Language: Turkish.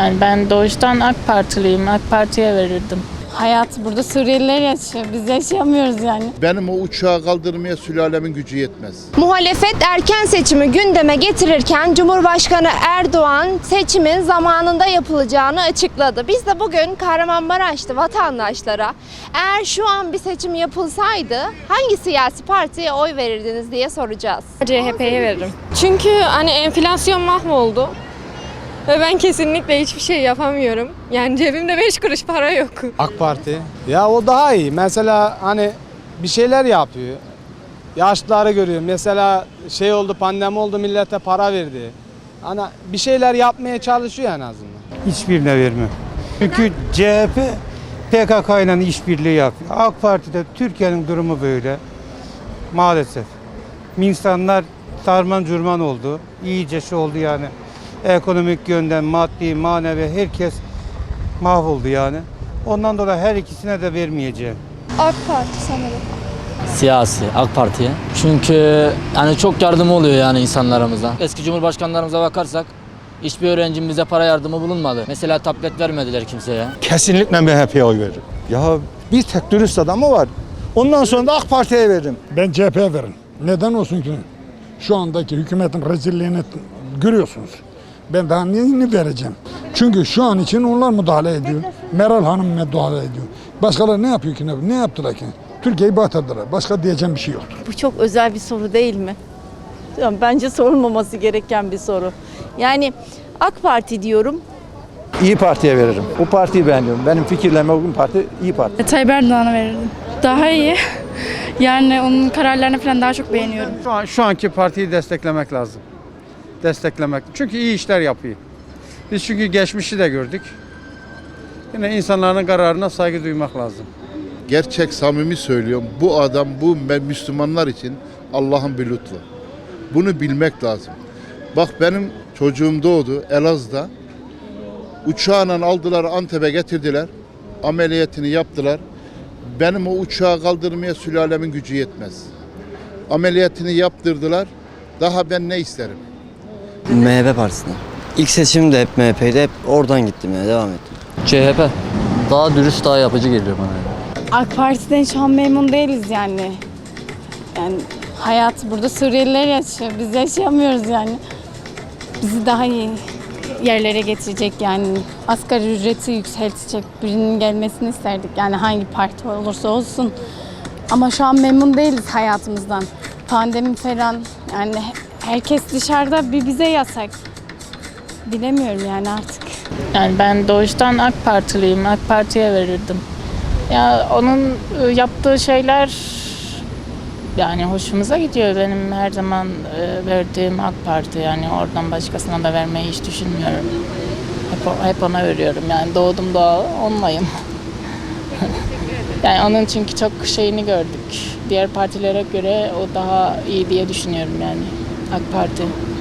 Yani ben doğuştan AK Partiliyim. AK Parti'ye verirdim. Hayat burada Suriyeliler yaşıyor. Biz yaşayamıyoruz yani. Benim o uçağı kaldırmaya sülalemin gücü yetmez. Muhalefet erken seçimi gündeme getirirken Cumhurbaşkanı Erdoğan seçimin zamanında yapılacağını açıkladı. Biz de bugün Kahramanmaraş'ta vatandaşlara eğer şu an bir seçim yapılsaydı hangi siyasi partiye oy verirdiniz diye soracağız. CHP'ye veririm. Çünkü hani enflasyon mahvoldu. Ve ben kesinlikle hiçbir şey yapamıyorum. Yani cebimde 5 kuruş para yok. AK Parti. Ya o daha iyi. Mesela hani bir şeyler yapıyor. Yaşlıları görüyor. Mesela şey oldu pandemi oldu millete para verdi. Hani bir şeyler yapmaya çalışıyor en azından. Hiçbirine vermem. Çünkü CHP PKK ile işbirliği yapıyor. AK Parti'de Türkiye'nin durumu böyle. Maalesef. İnsanlar sarman curman oldu. İyice şey oldu yani. Ekonomik yönden maddi, manevi herkes mahvoldu yani. Ondan dolayı her ikisine de vermeyeceğim. AK Parti sanırım. Siyasi, AK Parti'ye. Çünkü yani çok yardımı oluyor yani insanlarımıza. Eski cumhurbaşkanlarımıza bakarsak hiçbir öğrencimize para yardımı bulunmadı. Mesela tablet vermediler kimseye. Kesinlikle MHP'ye oy veririm. Ya bir tek dürüst adamı var. Ondan sonra da AK Parti'ye veririm. Ben CHP'ye veririm. Neden olsun ki? Şu andaki hükümetin rezilliğini görüyorsunuz. Ben daha neyini vereceğim? Çünkü şu an için onlar müdahale ediyor. Meral Hanım müdahale ediyor. Başkaları ne yapıyor ki? Ne, yaptılar ki? Türkiye'yi batırdılar. Başka diyeceğim bir şey yoktur. Bu çok özel bir soru değil mi? Yani Bence sorulmaması gereken bir soru. Yani AK Parti diyorum. İyi Parti'ye veririm. O partiyi beğeniyorum. Benim fikirlerime uygun parti İyi Parti. Tayyip Erdoğan'a verirdim. Daha iyi. Yani onun kararlarını falan daha çok beğeniyorum. Şu, an, şu anki partiyi desteklemek lazım. Desteklemek. Çünkü iyi işler yapıyor. Biz çünkü geçmişi de gördük. Yine insanların kararına saygı duymak lazım. Gerçek samimi söylüyorum. Bu adam bu Müslümanlar için Allah'ın bir lütfu. Bunu bilmek lazım. Bak benim çocuğum doğdu Elazığ'da. Uçağla aldılar Antep'e getirdiler. Ameliyatını yaptılar. Benim o uçağı kaldırmaya sülalemin gücü yetmez. Ameliyatını yaptırdılar. Daha ben ne isterim? MHP Partisi'ne. İlk seçimde hep MHP'de hep oradan gittim ya devam ettim. CHP. Daha dürüst, daha yapıcı geliyor bana. AK Parti'den şu an memnun değiliz yani. Yani hayat burada Suriyeliler yaşıyor. Biz yaşayamıyoruz yani. Bizi daha iyi yerlere getirecek yani asgari ücreti yükseltecek birinin gelmesini isterdik. Yani hangi parti olursa olsun. Ama şu an memnun değiliz hayatımızdan. Pandemi falan yani herkes dışarıda bir bize yasak. Bilemiyorum yani artık. Yani ben doğuştan AK Partiliyim. AK Parti'ye verirdim. Ya onun e, yaptığı şeyler yani hoşumuza gidiyor. Benim her zaman e, verdiğim AK Parti. Yani oradan başkasına da vermeyi hiç düşünmüyorum. Hep, hep ona veriyorum. Yani doğdum doğalı onlayım. yani onun çünkü çok şeyini gördük. Diğer partilere göre o daha iyi diye düşünüyorum yani. AK Parti.